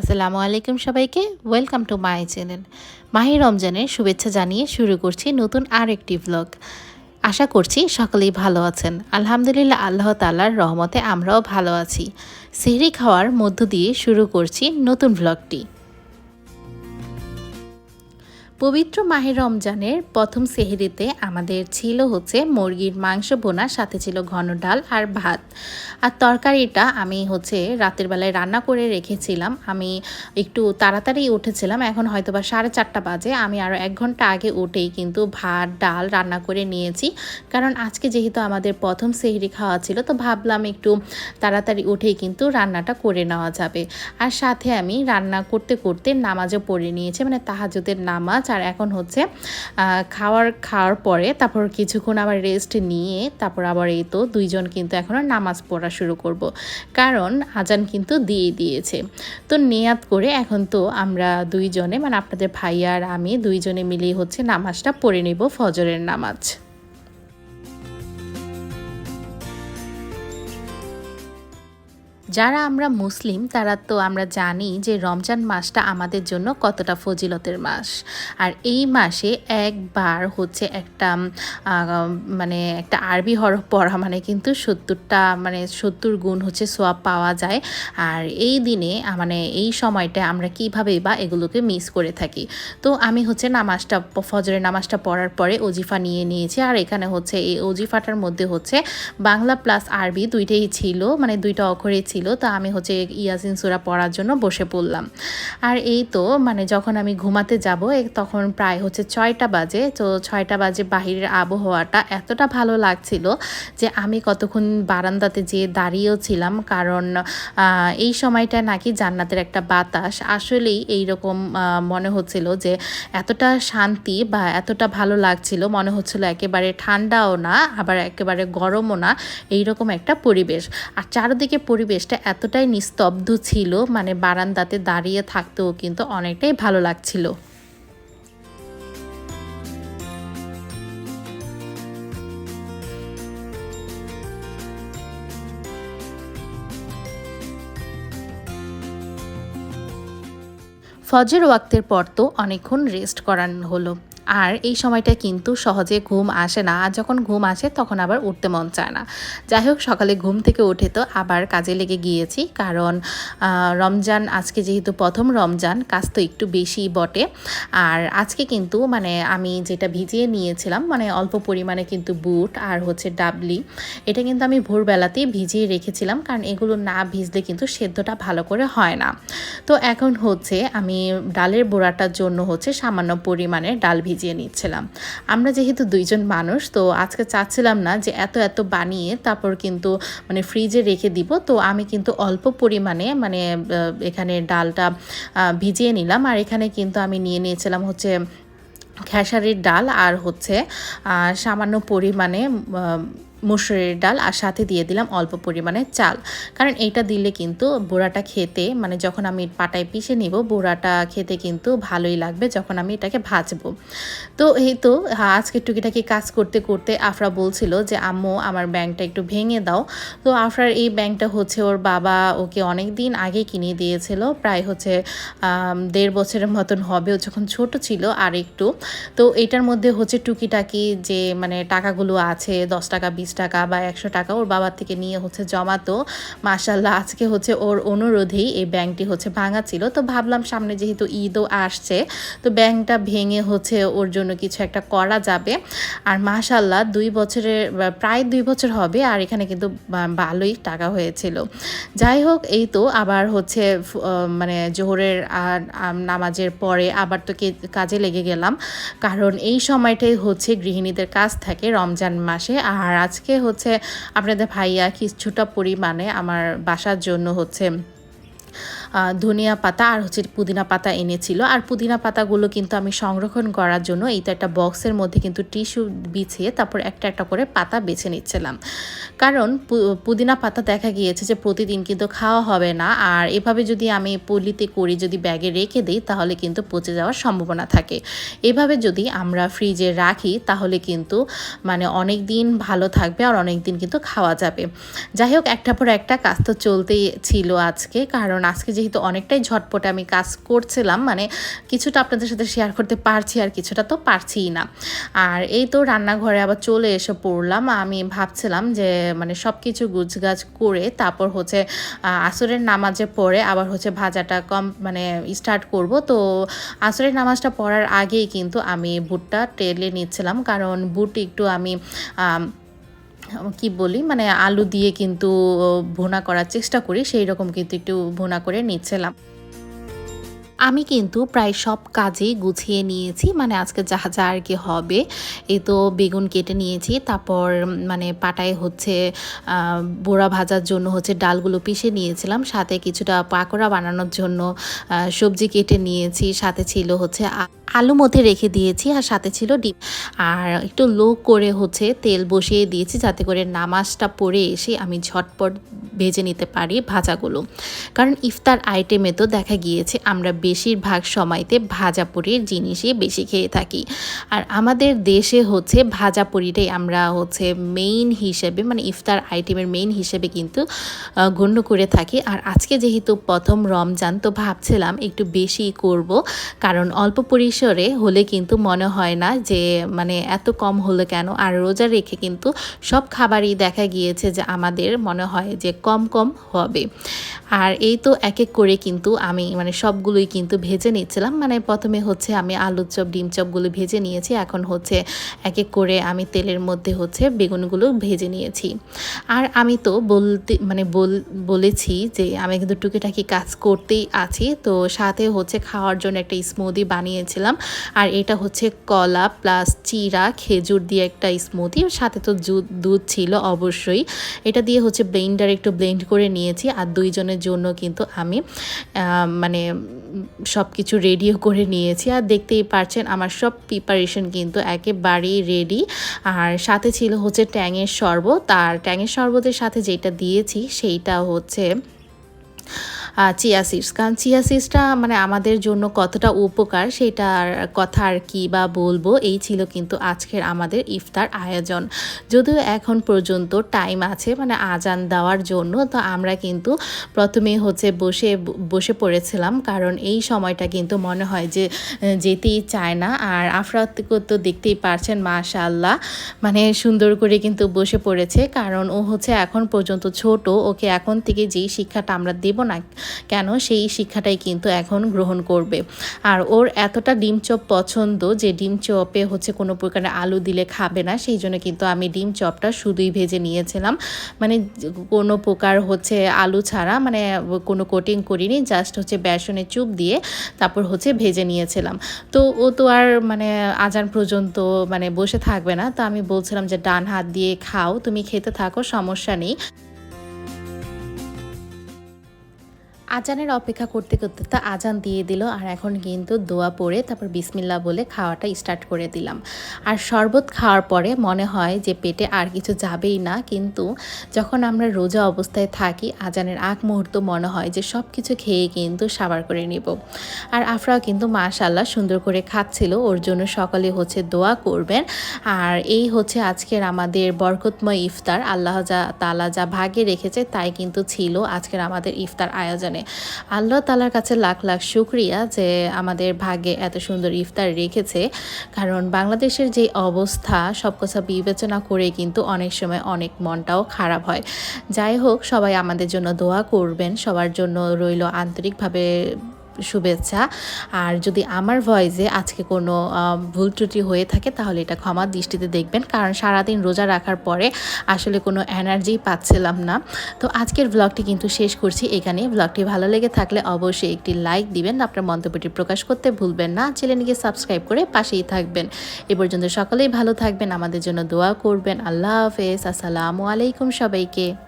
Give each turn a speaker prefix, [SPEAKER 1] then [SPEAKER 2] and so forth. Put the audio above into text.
[SPEAKER 1] আসসালামু আলাইকুম সবাইকে। Welcome to my channel Mahi রমজানের শুভেচ্ছা জানিয়ে শুরু করছি নতুন আর একটি ব্লগ আশা করছি সকলেই ভালো আছেন। আলহামদুলিল্লাহ আল্লাহ তালার রহমতে আমরাও ভালো আছি। সেহরি খাওয়ার মধ্য দিয়ে শুরু করছি নতুন ভ্লগটি পবিত্র মাহের রমজানের প্রথম সেহরিতে আমাদের ছিল হচ্ছে মুরগির মাংস বোনা সাথে ছিল ঘন ডাল আর ভাত। আর তরকারিটা আমি হচ্ছে রাতের বেলায় রান্না করে রেখেছিলাম। আমি একটু তাড়াতাড়ি উঠেছিলাম, এখন হয়তো বা সাড়ে চারটা বাজে। আমি আরও এক ঘণ্টা আগে উঠেই কিন্তু ভাত, ডাল রান্না করে নিয়েছি। কারণ আজকে যেহেতু আমাদের প্রথম সেহরি খাওয়া ছিল, তো ভাবলাম একটু তাড়াতাড়ি উঠেই কিন্তু রান্নাটা করে নেওয়া যাবে। আর সাথে আমি রান্না করতে করতে নামাজও পড়ে নিয়েছি মানে তাহাজুদের নামাজ আর এখন হচ্ছে খাওয়ার খাওয়ার পরে তারপর কিছুক্ষণ আবার রেস্ট নিয়ে তারপর আবার এই তো দুইজন কিন্তু এখন আর নামাজ পড়া শুরু করব। কারণ আজান কিন্তু দিয়ে দিয়েছে তো নেয়াত করে এখন তো আমরা দুইজনে মানে আপনাদের ভাইয়া আর আমি দুইজনে মিলেই হচ্ছে নামাজটা পড়ে নেব ফজরের নামাজ যারা আমরা মুসলিম, তারা তো আমরা জানি যে রমজান মাসটা আমাদের জন্য কতটা ফজিলতের মাস। আর এই মাসে একবার হচ্ছে একটা মানে একটা আরবি হরফ পড়া মানে কিন্তু সত্তরটা মানে সত্তর গুণ হচ্ছে সোয়াব পাওয়া যায়। আর এই দিনে মানে এই সময়টা আমরা কীভাবে বা এগুলোকে মিস করে থাকি। তো আমি হচ্ছে নামাজটা, ফজরের নামাজটা পড়ার পরে অজিফা নিয়ে নিয়েছি। আর এখানে হচ্ছে এই অজিফাটার মধ্যে হচ্ছে বাংলা প্লাস আরবি দুইটাই ছিল মানে দুইটা অক্ষরে ছিল ছিল, তো আমি হচ্ছে ইয়াসিন সুরা পড়ার জন্য বসে পড়লাম। আর এই তো মানে যখন আমি ঘুমাতে যাব তখন প্রায় হচ্ছে ছয়টা বাজে, তো ছয়টা বাজে বাহিরের আবহাওয়াটা এতটা ভালো লাগছিল যে আমি কতক্ষণ বারান্দাতে যেয়ে দাঁড়িয়েও ছিলাম, কারণ এই সময়টা নাকি জান্নাতের একটা বাতাস। আসলেই এইরকম মনে হচ্ছিল যে এতটা শান্তি বা এতটা ভালো লাগছিল, মনে হচ্ছিল একেবারে ঠান্ডাও না, আবার একেবারে গরমও না, এইরকম একটা পরিবেশ। আর চারদিকে পরিবেশ পরিবেশটা এতটাই নিস্তব্ধ ছিল মানে বারান্দাতে দাঁড়িয়ে থাকতেও কিন্তু অনেকটাই ভালো লাগছিল। ফজর ওয়াক্তের পর তো অনেকক্ষণ রেস্ট করানো হলো। আর এই সময়টা কিন্তু সহজে ঘুম আসে না। আর যখন ঘুম আসে, তখন আবার উঠতে মন চায় না। যাই হোক, সকালে ঘুম থেকে উঠে তো আবার কাজে লেগে গিয়েছি। কারণ রমজান আজকে যেহেতু প্রথম রমজান, কাজ তো একটু বেশি বটে। আর আজকে কিন্তু মানে আমি যেটা ভিজিয়ে নিয়েছিলাম মানে অল্প পরিমাণে কিন্তু বুট আর হচ্ছে ডাবলি, এটা কিন্তু আমি ভোরবেলাতেই ভিজিয়ে রেখেছিলাম। কারণ এগুলো না ভিজলে কিন্তু সেদ্ধটা ভালো করে হয় না। তো এখন হচ্ছে, আমি ডালের বোড়াটার জন্য হচ্ছে সামান্য পরিমাণে ডাল ভিজ ভিজিয়ে নিচ্ছিলাম। আমরা যেহেতু দুইজন মানুষ, তো আজকে চাচ্ছিলাম না যে এত এত বানিয়ে তারপর কিন্তু মানে ফ্রিজে রেখে দিব। তো আমি কিন্তু অল্প পরিমাণে মানে এখানে ডালটা ভিজিয়ে নিলাম। আর এখানে কিন্তু আমি নিয়ে নিয়েছিলাম হচ্ছে খেসারির ডাল আর হচ্ছে সামান্য পরিমাণে মুসুরের ডাল আর সাথে দিয়ে দিলাম অল্প পরিমাণে চাল। কারণ এইটা দিলে কিন্তু বোড়াটা খেতে মানে যখন আমি পাটায় পিষে নিব, বোড়াটা খেতে কিন্তু ভালোই লাগবে যখন আমি এটাকে ভাজবো। তো এই তো, আজকে টুকিটাকি কাজ করতে করতে আফরা বলছিল যে, আম্মু, আমার ব্যাংকটা একটু ভেঙে দাও। তো আফরার এই ব্যাংকটা হচ্ছে ওর বাবা ওকে অনেক দিন আগে কিনে দিয়েছিল, প্রায় হচ্ছে দেড় বছরের মতন হবে, ও যখন ছোট ছিল আর একটু। তো এটার মধ্যে হচ্ছে টুকিটাকি যে মানে টাকাগুলো আছে, দশ টাকা, বিশ টাকা বা একশো টাকা ওর বাবার থেকে নিয়ে হচ্ছে জমাতো মাসাল্লাহ আজকে হচ্ছে ওর অনুরোধেই এই ব্যাংকটি হচ্ছে ভাঙা ছিল। তো ভাবলাম সামনে যেহেতু ঈদও আসছে, তো ব্যাংকটা ভেঙে হচ্ছে ওর জন্য কিছু একটা করা যাবে। আর মাসাল্লাহ দুই বছরের প্রায় দুই বছর হবে আর এখানে কিন্তু ভালোই টাকা হয়েছিল। যাই হোক, এই তো আবার হচ্ছে মানে জোহরের নামাজের পরে আবার তো কাজে লেগে গেলাম। কারণ এই সময়টাই হচ্ছে গৃহিণীদের কাজ থাকে রমজান মাসে। আর আজ আজকে হচ্ছে আপনাদের ভাইয়া কিছুটা পরিমাণে আমার বাসার জন্য হচ্ছে ধনিয়া পাতা আর হচ্ছে পুদিনা পাতা এনেছিল। আর পুদিনা পাতাগুলো কিন্তু আমি সংরক্ষণ করার জন্য এইটা একটা বক্সের মধ্যে কিন্তু টিস্যু বিছিয়ে তারপর একটা একটা করে পাতা বেছে নিচ্ছিলাম। কারণ পুদিনা পাতা দেখা গিয়েছে যে প্রতিদিন কিন্তু খাওয়া হবে না। আর এভাবে যদি আমি পলিতে করি, যদি ব্যাগে রেখে দিই, তাহলে কিন্তু পচে যাওয়ার সম্ভাবনা থাকে। এভাবে যদি আমরা ফ্রিজে রাখি, তাহলে কিন্তু মানে অনেক দিন ভালো থাকবে আর অনেক দিন কিন্তু খাওয়া যাবে। যাই হোক একটা পর একটা কাজ তো চলতেই ছিল আজকে। কারণ আজকে যেহেতু অনেকটাই ঝটপটে আমি কাজ করছিলাম মানে কিছুটা আপনাদের সাথে শেয়ার করতে পারছি আর কিছুটা তো পারছিই না। আর এই তো রান্নাঘরে আবার চলে এসে পড়লাম, আমি ভাবছিলাম যে মানে সব কিছু গুছগাছ করে তারপর হচ্ছে আসরের নামাজে পড়ে আবার হচ্ছে ভাজাটা কম মানে স্টার্ট করব। তো আসরের নামাজটা পড়ার আগেই কিন্তু আমি বুটটা টেলে নিচ্ছিলাম, কারণ বুট একটু আমি কি বলি? মানে আলু দিয়ে কিন্তু ভোনা করার চেষ্টা করি সেই রকম কিন্তু একটু ভোনা করে নিচ্ছিলাম। আমি কিন্তু প্রায় সব কাজেই গুছিয়ে নিয়েছি মানে আজকে যা যা আর কি হবে, এই তো বেগুন কেটে নিয়েছি, তারপর মানে পাটায় হচ্ছে বোড়া ভাজার জন্য হচ্ছে ডালগুলো পিষে নিয়েছিলাম, সাথে কিছুটা পাকোড়া বানানোর জন্য সবজি কেটে নিয়েছি, সাথে ছিল হচ্ছে আলু মধ্যে রেখে দিয়েছি, আর সাথে ছিল ডিম। আর একটু লো করে হচ্ছে তেল বসিয়ে দিয়েছি, যাতে করে নামাজটা পরে এসে আমি ঝটপট ভেজে নিতে পারি ভাজাগুলো। কারণ ইফতার আইটেমে তো দেখা গিয়েছে, আমরা বেশিরভাগ সময়তে ভাজা পুরির জিনিসই বেশি খেয়ে থাকি। আর আমাদের দেশে হচ্ছে ভাজা পুরিটাই আমরা হচ্ছে মেইন হিসেবে মানে ইফতার আইটেমের মেইন হিসেবে কিন্তু গণ্য করে থাকি। আর আজকে যেহেতু প্রথম রমজান, তো ভাবছিলাম একটু বেশি করব। কারণ অল্প পরিসরে হলে কিন্তু মনে হয় না যে মানে এত কম হলো কেন? আর রোজা রেখে কিন্তু সব খাবারই দেখা গিয়েছে যে আমাদের মনে হয় যে কম কম হবে। আর এই তো এক এক করে কিন্তু আমি মানে সবগুলোই কিন্তু ভেজে নিচ্ছিলাম। মানে প্রথমে হচ্ছে আমি আলুর চপ, ডিম চপগুলো ভেজে নিয়েছি। এখন হচ্ছে এক এক করে আমি তেলের মধ্যে হচ্ছে বেগুনগুলো ভেজে নিয়েছি। আর আমি তো বলতে মানে বল, বলেছি যে আমি কিন্তু টুকিটাকি কাজ করতেই আছি। তো সাথে হচ্ছে খাওয়ার জন্য একটা স্মুদি বানিয়েছিলাম। আর এটা হচ্ছে কলা প্লাস চিরা, খেজুর দিয়ে একটা স্মুদি সাথে তো দুধ ছিল অবশ্যই। এটা দিয়ে হচ্ছে ব্লেন্ডার একটু ব্লেন্ড করে নিয়েছি। আর দুইজনের জন্য কিন্তু আমি মানে সব কিছু রেডিও করে নিয়েছি। আর দেখতেই পারছেন, আমার সব প্রিপারেশন কিন্তু একেবারেই রেডি আর সাথে ছিল হচ্ছে ট্যাঙের শরবত। আর ট্যাঙের শরবতের সাথে যেটা দিয়েছি, সেইটা হচ্ছে চিয়া সিডস কারণ চিয়া সিডসটা মানে আমাদের জন্য কতটা উপকার সেটার কথা আর কি বা বলব, এই ছিল কিন্তু আজকের আমাদের ইফতার আয়োজন। যদিও এখন পর্যন্ত টাইম আছে মানে আজান দেওয়ার জন্য, তো আমরা কিন্তু প্রথমে হচ্ছে বসে বসে পড়েছিলাম। কারণ এই সময়টা কিন্তু মনে হয় যে, যেতেই চায় না। আর আফরাতকে তো দেখতেই পারছেন মাশাল্লাহ মানে সুন্দর করে কিন্তু বসে পড়েছে। কারণ ও হচ্ছে এখন পর্যন্ত ছোট, ওকে এখন থেকে যেই শিক্ষাটা আমরা দেব না কেন সেই শিক্ষাটাই কিন্তু এখন গ্রহণ করবে। আর ওর এতটা ডিম চপ পছন্দ যে ডিম চপে হচ্ছে কোনো প্রকারের আলু দিলে খাবে না, সেই জন্য কিন্তু আমি ডিম চপটা শুধুই ভেজে নিয়েছিলাম। মানে কোনো প্রকার হচ্ছে আলু ছাড়া মানে কোনো কোটিং করিনি জাস্ট হচ্ছে বেসনে চুপ দিয়ে তারপর হচ্ছে ভেজে নিয়েছিলাম। তো ও তো আর মানে আজান পর্যন্ত মানে বসে থাকবে না, তো আমি বলছিলাম যে ডান হাত দিয়ে খাও, তুমি খেতে থাকো, সমস্যা নেই। আজানের অপেক্ষা করতে করতে তা আজান দিয়ে দিল, আর এখন কিন্তু দোয়া পড়ে তারপর বিসমিল্লা বলে খাওয়াটা স্টার্ট করে দিলাম। আর শরবত খাওয়ার পরে মনে হয় যে পেটে আর কিছু যাবেই না, কিন্তু যখন আমরা রোজা অবস্থায় থাকি, আজানের আগ মুহূর্ত মনে হয় যে সব কিছু খেয়ে কিন্তু সাবার করে নিব। আর আফরাও কিন্তু মাশাল্লাহ সুন্দর করে খাচ্ছিল, ওর জন্য সকালে হচ্ছে দোয়া করবেন। আর এই হচ্ছে আজকের আমাদের বরকতময় ইফতার, আল্লাহ যা তালা যা ভাগে রেখেছে তাই কিন্তু ছিল আজকের আমাদের ইফতার আয়োজনে। কারণে। আল্লাহ তালার কাছে লাখ লাখ শুক্রিয়া যে আমাদের ভাগে এত সুন্দর ইফতার রেখেছে। কারণ বাংলাদেশের যে অবস্থা, সব কথা বিবেচনা করে কিন্তু অনেক সময় অনেক মনটাও খারাপ হয়। যাই হোক, সবাই আমাদের জন্য দোয়া করবেন। সবার জন্য রইল আন্তরিকভাবে শুভেচ্ছা। আর যদি আমার ভয়েসে আজকে কোনো ভুল ত্রুটি হয়ে থাকে, তাহলে এটা ক্ষমা দৃষ্টিতে দেখবেন। কারণ সারাদিন রোজা রাখার পরে আসলে কোনো এনার্জি পাচ্ছিলাম না। তো আজকের ব্লগটি কিন্তু শেষ করছি এখানে ব্লগটি ভালো লেগে থাকলে অবশ্যই একটি লাইক দিবেন, আপনার মন্তব্যটি প্রকাশ করতে ভুলবেন না। চ্যানেলটিকে সাবস্ক্রাইব করে পাশেই থাকবেন। এ পর্যন্ত সকলেই ভালো থাকবেন, আমাদের জন্য দোয়া করবেন। আল্লাহ হাফেজ। আসসালামু আলাইকুম সবাইকে।